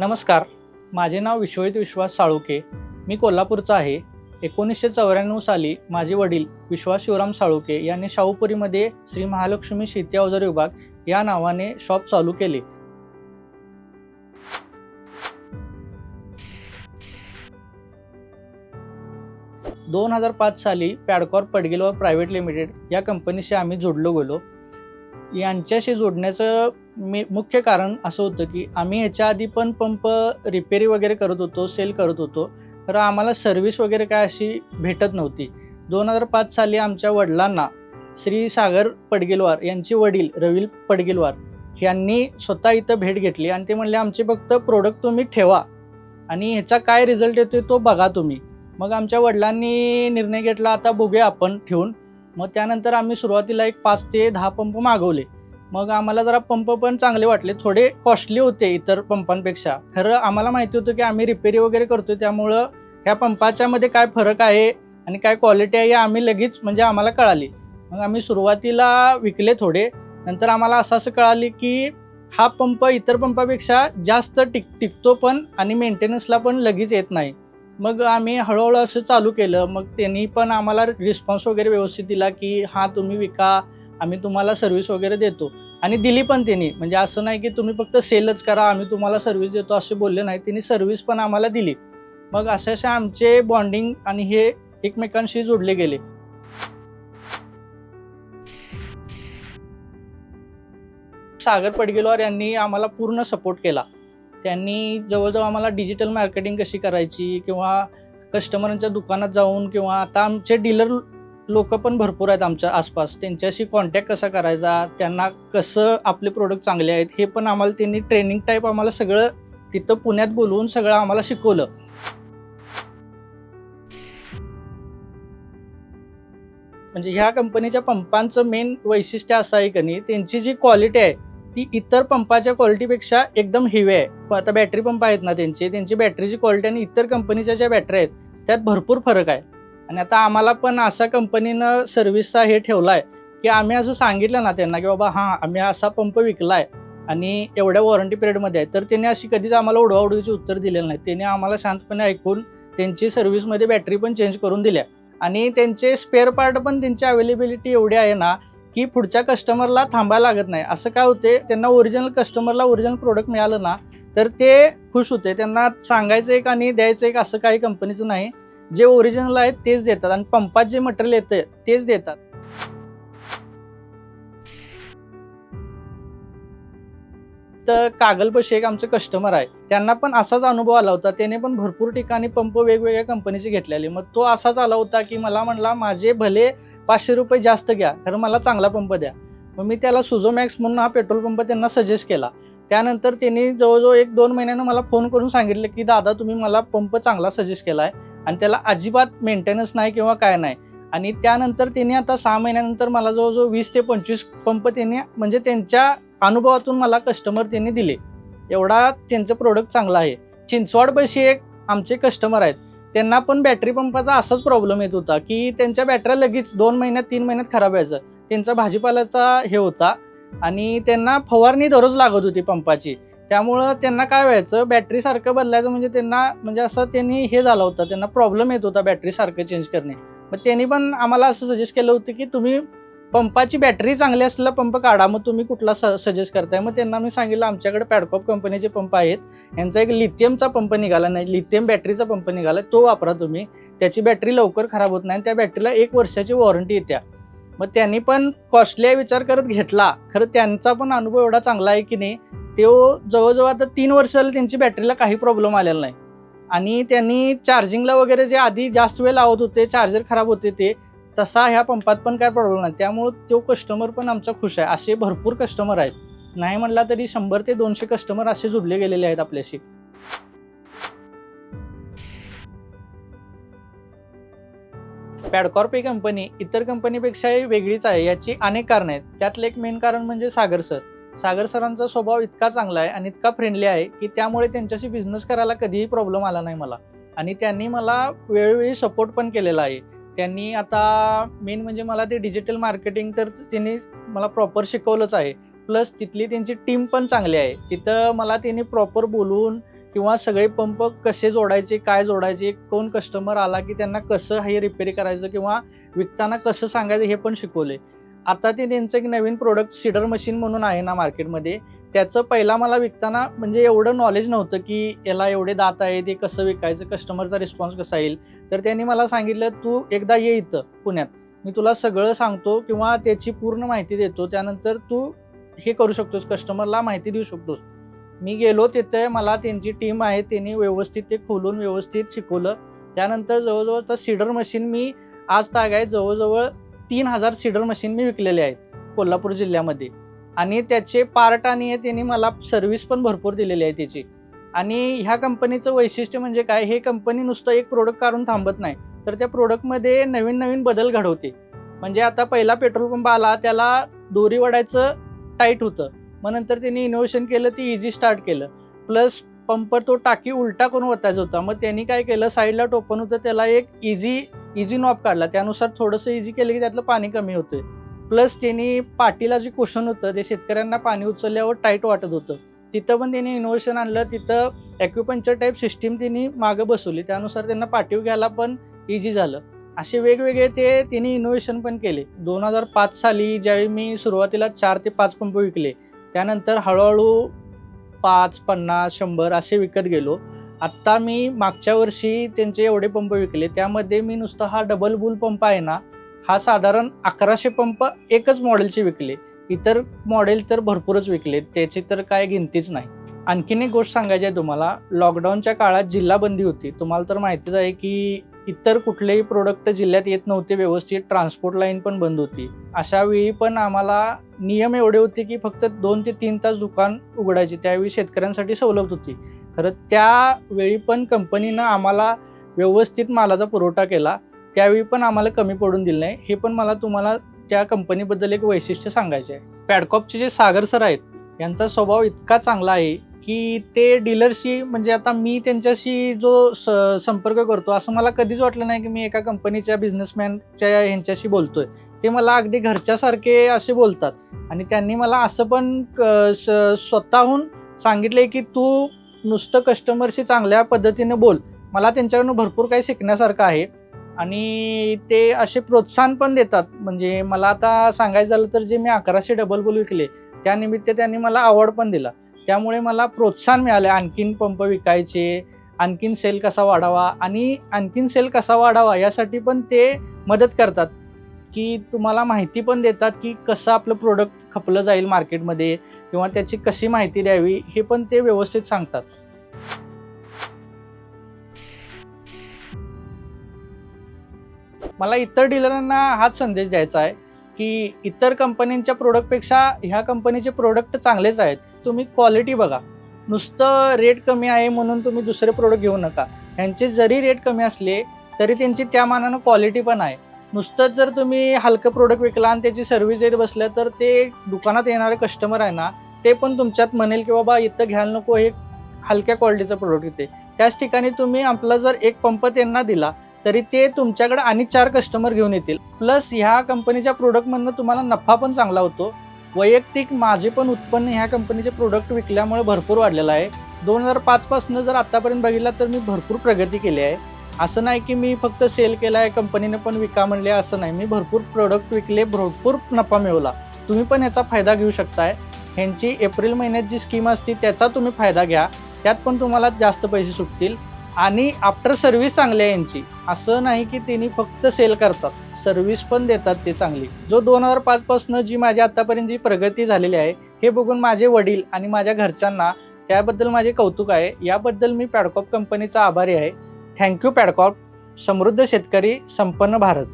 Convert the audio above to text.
नमस्कार. माझे नाव विश्वजित विश्वास साळुके मी कोल्हापूरचा आहे. एकोणीसशे चौऱ्याण्णव साली माझे वडील विश्वास शिवराम साळुके यांनी शाहूपुरीमध्ये श्री महालक्ष्मी शेती अवजार विभाग या नावाने शॉप चालू केले. दोन हजार पाच साली पॅडकॉर पडगिलवर प्रायव्हेट लिमिटेड या कंपनीशी आम्ही जोडलो गेलो. यांच्याशी जोडण्याचं मी मुख्य कारण असं होतं की आम्ही ह्याच्या आधी पण पंप रिपेरी वगैरे करत होतो सेल करत होतो. तर आम्हाला सर्व्हिस वगैरे काय अशी भेटत नव्हती. दोन हजार पाच साली आमच्या वडिलांना श्री सागर पडगिलवार यांचे वडील रवील पडगिलवार यांनी स्वतः इथं भेट घेतली आणि ते म्हणले आमचे फक्त प्रोडक्ट तुम्ही ठेवा आणि ह्याचा काय रिझल्ट येतोय तो बघा तुम्ही. मग आमच्या वडिलांनी निर्णय घेतला आता बघूया आपण ठेवून. मग त्यानंतर आम्ही सुरुवातीला एक पाच ते दहा पंप मागवले. मग आम्हाला जरा पंप पण चांगले वाटले. थोडे कॉस्टली होते इतर पंपांपेक्षा. खरं आम्हाला माहिती होतं की आम्ही रिपेरी वगैरे करतो त्यामुळं ह्या पंपाच्या मध्ये काय फरक आहे आणि काय क्वालिटी आहे आम्ही लगेच म्हणजे आम्हाला कळाली. मग आम्ही सुरुवातीला विकले थोडे. नंतर आम्हाला असं असं कळाले की हा पंप इतर पंपापेक्षा जास्त टिक टिकतो पण आणि मेंटेनन्सला पण लगेच येत नाही. मग आम्ही हळूहळू असं चालू केलं. मग त्यांनी पण आम्हाला रिस्पॉन्स वगैरे व्यवस्थित दिला की हा तुम्ही विका. आम्ही तुम्हाला सर्व्हिस वगैरे देतो. आणि दिली पण त्यांनी. म्हणजे असं नाही की तुम्ही फक्त सेलच करा आम्ही तुम्हाला सर्व्हिस देतो असे बोलले नाही. त्यांनी सर्व्हिस पण आम्हाला दिली. मग असे असे आमचे बॉन्डिंग आणि हे एकमेकांशी जोडले गेले. सागर पडगेलवार यांनी आम्हाला पूर्ण सपोर्ट केला. त्यांनी जवळजवळ आम्हाला डिजिटल मार्केटिंग कशी करायची किंवा कस्टमरांच्या दुकानात जाऊन किंवा आता आमचे डीलर लोक पण भरपूर आहेत आमच्या आसपास. त्यांच्याशी कॉन्टॅक्ट कसा करायचा त्यांना कसं आपले प्रोडक्ट चांगले आहेत हे पण आम्हाला त्यांनी ट्रेनिंग टाईप आम्हाला सगळं तिथं पुण्यात बोलवून सगळं आम्हाला शिकवलं. म्हणजे ह्या कंपनीच्या पंपांचं मेन वैशिष्ट्य असं आहे की नाही त्यांची जी क्वालिटी आहे ती इतर पंपाच्या क्वालिटीपेक्षा एकदम हेवी आहे. आता बॅटरी पंप आहेत ना त्यांची त्यांची बॅटरीची क्वालिटी आणि इतर कंपनीच्या ज्या बॅटऱ्या आहेत त्यात भरपूर फरक आहे. आणि आता आम्हाला पण असा कंपनीनं सर्व्हिसचा हे ठेवला आहे की आम्ही असं सांगितलं ना त्यांना की बाबा हां आम्ही असा पंप विकला आहे आणि एवढ्या वॉरंटी पिरियडमध्ये आहे. तर त्यांनी अशी कधीच आम्हाला उडवाउडवीचे उत्तर दिलेलं नाही. त्यांनी आम्हाला शांतपणे ऐकून त्यांची सर्व्हिसमध्ये बॅटरी पण चेंज करून दिल्या. आणि त्यांचे स्पेअर पार्ट पण त्यांची अवेलेबिलिटी एवढी आहे ना की पुढच्या कस्टमरला थांबायला लागत नाही. असं काय होते त्यांना ओरिजिनल कस्टमरला ओरिजिनल प्रोडक्ट मिळालं ना तर ते खुश होते. त्यांना सांगायचं एक आणि द्यायचं एक असं काही कंपनीचं नाही. जे ओरिजिनल आहेत तेच देतात आणि पंपात जे मटेरियल येतं तेच देतात. तर कागलपशी एक आमचे कस्टमर आहे. त्यांना पण असाच अनुभव आला होता. त्याने पण भरपूर ठिकाणी पंप वेगवेगळ्या कंपनीचे घेतलेले. मग तो असाच आला होता की मला म्हणला माझे भले पाचशे रुपये जास्त घ्या तर मला चांगला पंप द्या. मग मी त्याला सुझोमॅक्स म्हणून हा पेट्रोल पंप त्यांना सजेस्ट केला. त्यानंतर त्यांनी जवळजवळ एक दोन महिन्यानं मला फोन करून सांगितलं की दादा तुम्ही मला पंप चांगला सजेस्ट केला आहे आणि त्याला अजिबात मेंटेनन्स नाही किंवा काय नाही. आणि त्यानंतर त्यांनी आता सहा महिन्यानंतर मला जवळजवळ वीस ते पंचवीस पंप त्यांनी म्हणजे त्यांच्या अनुभवातून मला कस्टमर त्यांनी दिले. एवढा त्यांचं प्रोडक्ट चांगलं आहे. चिंचवडपाशी एक आमचे कस्टमर आहेत. त्यांना पण बॅटरी पंपाचा असाच प्रॉब्लेम येत होता की त्यांच्या बॅटऱ्या लगेच दोन महिन्यात तीन महिन्यात खराब व्हायचं. त्यांचा भाजीपाल्याचा हे होता आणि त्यांना फवारणी दररोज लागत होती पंपाची. त्यामुळं त्यांना काय व्हायचं बॅटरी सारखं बदलायचं म्हणजे त्यांना म्हणजे असं त्यांनी हे झालं होतं त्यांना प्रॉब्लेम येत होता बॅटरी सारखं चेंज करणे. मग त्यांनी पण आम्हाला असं सजेस्ट केलं होतं की तुम्ही पंपाची बॅटरी चांगली असलेला पंप काढा मग तुम्ही कुठला स सजेस्ट करताय? मग त्यांना मी सांगितलं आमच्याकडे पॅडकॉप कंपनीचे पंप आहेत. यांचा एक लिथियमचा पंप निघाला नाही लिथियम बॅटरीचा पंप निघाला तो वापरा तुम्ही. त्याची बॅटरी लवकर खराब होत नाही आणि त्या बॅटरीला एक वर्षाची वॉरंटी येत्या. मग त्यांनी पण कॉस्टली विचार करत घेतला. खरं त्यांचा पण अनुभव एवढा चांगला आहे की नाही तो हो जवळजवळ आता तीन वर्ष त्यांची बॅटरीला काही प्रॉब्लेम आलेला नाही. आणि त्यांनी चार्जिंगला वगैरे जे आधी जास्त वेळ लावत होते चार्जर खराब होते ते तसा ह्या पंपात पण काय प्रॉब्लेम नाही. त्यामुळं तो कस्टमर पण आमचा खुश आहे. असे भरपूर कस्टमर आहेत. नाही म्हणला तरी शंभर ते दोनशे कस्टमर असे जुडले गेलेले आहेत आपल्याशी. पॅडकॉर्प ही कंपनी इतर कंपनीपेक्षाही वेगळीच आहे याची अनेक कारणं आहेत. त्यातलं एक मेन कारण म्हणजे सागर सर सागर सरांचा स्वभाव इतका चांगला आहे आणि इतका फ्रेंडली आहे की त्यामुळे त्यांच्याशी बिझनेस करायला कधीही प्रॉब्लेम आला नाही मला. आणि त्यांनी मला वेळोवेळी सपोर्ट पण केलेला आहे. त्यांनी आता मेन म्हणजे मला ते डिजिटल मार्केटिंग तर त्यांनी मला प्रॉपर शिकवलंच आहे. प्लस तिथली त्यांची टीम पण चांगली आहे. तिथं मला त्यांनी प्रॉपर बोलवून किंवा सगळे पंप कसे जोडायचे काय जोडायचे कोण कस्टमर आला की त्यांना कसं हे रिपेअर करायचं किंवा विकताना कसं सांगायचं हे पण शिकवले आता ते त्यांचं एक नवीन प्रोडक्ट सीडर मशीन म्हणून आहे ना मार्केटमध्ये त्याचं पहिला मला विकताना म्हणजे एवढं नॉलेज नव्हतं की याला एवढे दात आहे ते कसं विकायचं कस्टमरचा रिस्पॉन्स कसा येईल. तर त्यांनी मला सांगितलं तू एकदा ये इथं पुण्यात. मी तुला सगळं सांगतो किंवा त्याची पूर्ण माहिती देतो. त्यानंतर तू हे करू शकतोस कस्टमरला माहिती देऊ शकतोस. मी गेलो तिथे मला त्यांची टीम आहे त्यांनी व्यवस्थित ते खोलून व्यवस्थित शिकवलं. त्यानंतर जवळजवळ तर सीडर मशीन मी आज ताग आहे जवळजवळ तीन हजार सीडर मशीन मी विकलेले आहेत कोल्हापूर जिल्ह्यामध्ये. आणि त्याचे पार्ट आणि त्यांनी मला सर्व्हिस पण भरपूर दिलेली आहे त्याची. आणि ह्या कंपनीचं वैशिष्ट्य म्हणजे काय? हे कंपनी नुसतं एक प्रोडक्ट काढून थांबत नाही. तर त्या प्रोडक्टमध्ये नवीन नवीन बदल घडवते. म्हणजे आता पहिला पेट्रोल पंप आला त्याला दोरी वडायचं टाईट होतं. मग नंतर त्यांनी इनोव्हेशन केलं ती इझी स्टार्ट केलं. प्लस पंप तो टाकी उलटा करून वतायचा होता. मग त्यांनी काय केलं? साईडला टोपन होतं त्याला एक इझी इझी नॉब काढला. त्यानुसार थोडंसं इझी केलं की त्यातलं पाणी कमी होतं प्लस त्यांनी पाटीला जे क्वेश्चन होतं ते शेतकऱ्यांना पाणी उचलल्यावर टाईट वाटत होतं. तिथं पण त्यांनी इनोव्हेशन आणलं. तिथं ॲक्युपंचर टाईप सिस्टीम त्यांनी मागं बसवली. त्यानुसार त्यांना पाठीव घ्यायला पण इझी झालं. असे वेगवेगळे ते त्यांनी इनोव्हेशन पण केले. दोन हजार पाच साली ज्यावेळी मी सुरुवातीला चार ते पाच पंप विकले त्यानंतर हळूहळू पाच पन्नास शंभर असे विकत गेलो. आत्ता मी मागच्या वर्षी त्यांचे एवढे पंप विकले त्यामध्ये मी नुसता हा डबल बुल पंप आहे ना हा साधारण अकराशे पंप एकच मॉडेलचे विकले. इतर मॉडेल तर भरपूरच विकले त्याची तर काय गिनतीच नाही. आणखीन एक गोष्ट सांगायची आहे तुम्हाला लॉकडाऊनच्या काळात जिल्हा बंदी होती. तुम्हाला तर माहितीच आहे की इतर कुठलेही प्रोडक्ट जिल्ह्यात येत नव्हते व्यवस्थित ट्रान्सपोर्ट लाईन पण बंद होती. अशा वेळी पण आम्हाला नियम एवढे होते की फक्त दोन ते तीन तास दुकान उघडायचे त्यावेळी शेतकऱ्यांसाठी सवलत होती. खरं त्यावेळी पण कंपनीनं आम्हाला व्यवस्थित मालाचा पुरवठा केला. त्यावेळी पण आम्हाला कमी पडून दिलं नाही. हे पण मला तुम्हाला त्या कंपनीबद्दल एक वैशिष्ट्य सांगायचे आहे पॅडकॉपचे जे सागर सर आहेत यांचा स्वभाव इतका चांगला आहे की ते डीलरशी म्हणजे आता मी त्यांच्याशी जो स संपर्क करतो असं मला कधीच वाटलं नाही की मी एका कंपनीच्या बिझनेसमॅनच्या ह्यांच्याशी बोलतोय. ते मला अगदी घरच्यासारखे असे बोलतात. आणि त्यांनी मला असं पण क- स- स्वतःहून सांगितले की तू नुसतं कस्टमरशी चांगल्या पद्धतीने बोल. मला त्यांच्याकडनं भरपूर काही शिकण्यासारखं आहे. आणि ते असे प्रोत्साहन पण देतात. म्हणजे मला आता सांगायचं झालं तर जे मी अकराशे डबल बोल विकले त्यानिमित्त त्यांनी मला अवॉर्ड पण दिला. त्यामुळे मला प्रोत्साहन मिळाले. आणखीन पंप विकायचे आणखीन सेल कसा वाढावा आणि आणखीन सेल कसा वाढावा यासाठी पण ते मदत करतात. की तुम्हाला माहिती पण देतात की कसं आपलं प्रोडक्ट खपलं जाईल मार्केटमध्ये किंवा त्याची कशी माहिती द्यावी हे पण ते व्यवस्थित सांगतात. मला इतर डीलरांना हाच संदेश द्यायचा आहे की इतर कंपन्यांच्या प्रोडक्टपेक्षा ह्या कंपनीचे प्रोडक्ट चांगलेच आहेत. तुम्ही क्वालिटी बघा. नुसतं रेट कमी आहे म्हणून तुम्ही दुसरे प्रोडक्ट घेऊ नका. ह्यांचे जरी रेट कमी असले तरी त्यांची त्या मानानं क्वालिटी पण आहे. नुसतंच जर तुम्ही हलकं प्रोडक्ट विकला आणि त्याची सर्व्हिस देत बसलं तर ते दुकानात येणारे कस्टमर आहे ना ते पण तुमच्यात म्हणेल की बाबा इथं घ्यायला नको हे हलक्या क्वालिटीचं प्रोडक्ट येते त्याच ठिकाणी तुम्ही आपला जर एक पंप त्यांना दिला तरी ते तुमच्याकडे आणि चार कस्टमर घेऊन येतील. प्लस ह्या कंपनीच्या प्रोडक्टमधनं तुम्हाला नफा पण चांगला होतो. वैयक्तिक माझे पण उत्पन्न ह्या कंपनीचे प्रोडक्ट विकल्यामुळे भरपूर वाढलेलं आहे. दोन हजार पाचपासनं जर आत्तापर्यंत बघितला तर मी भरपूर प्रगती केली आहे. असं नाही की मी फक्त सेल केला आहे कंपनीने पण विका म्हणले असं नाही. मी भरपूर प्रोडक्ट विकले भरपूर नफा मिळवला. तुम्ही पण याचा फायदा घेऊ शकताय. ह्यांची एप्रिल महिन्यात जी स्कीम असते त्याचा तुम्ही फायदा घ्या. त्यात पण तुम्हाला जास्त पैसे सुटतील. आणि आफ्टर सर्व्हिस चांगली आहे यांची. असं नाही की त्यांनी फक्त सेल करतात. सर्व्हिस पण देतात ते चांगली. जो दोन हजार पाचपासनं जी माझी आत्तापर्यंत जी प्रगती झालेली आहे हे बघून माझे वडील आणि माझ्या घरच्यांना त्याबद्दल माझे कौतुक आहे. याबद्दल मी पॅडकॉप कंपनीचा आभारी आहे. थँक्यू पॅडकॉप समृद्ध शेतकरी संपन्न भारत.